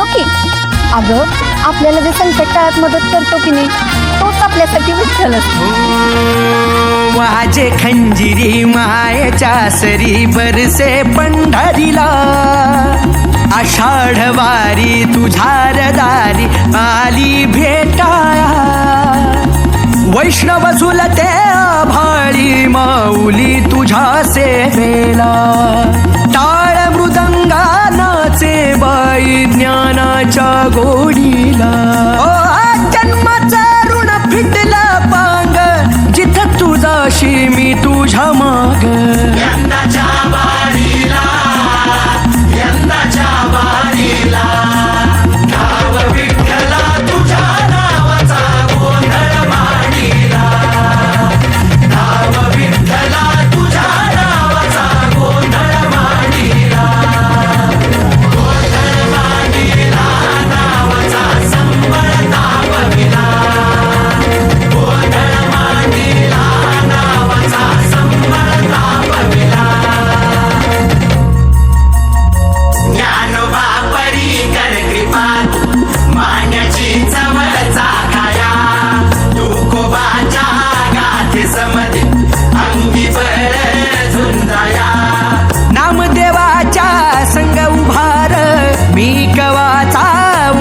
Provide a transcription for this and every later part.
अगं आपल्याला जे संकट काळात मदत करतो की नाही तोच आपल्यासाठी विठ्ठल असतो. माझे वाजे खंजिरी मायेच्या सरी बरसे पंढरीला. आषाढ वारी तुझ्या रदारी आली भेटाया. वैष्णव झुलते भाळी माऊली तुझ्या सेवेला.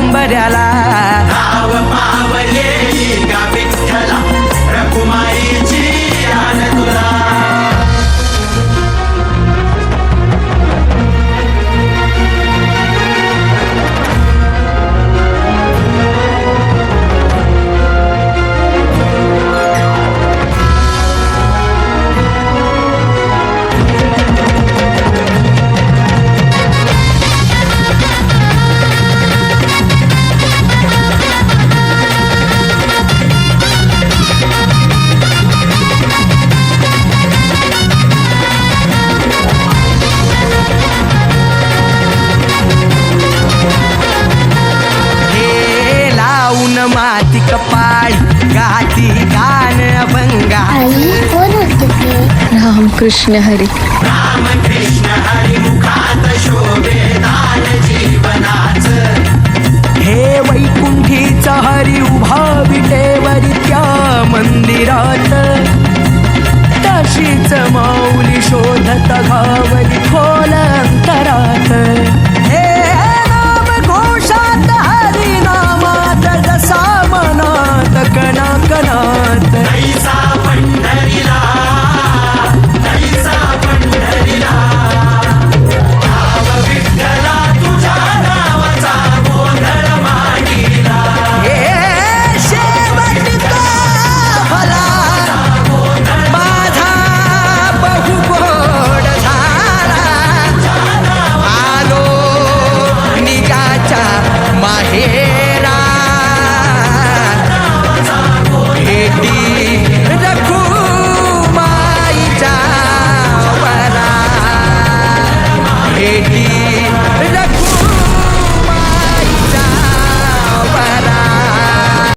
उंबऱ्याला आई कोण होते ते रामकृष्ण हरी. रामकृष्ण हरी मुखात शोभे दान जीवनाच हे हरी उभा विटेवरी त्या मंदिरात. तशीच माऊली शोधत घावली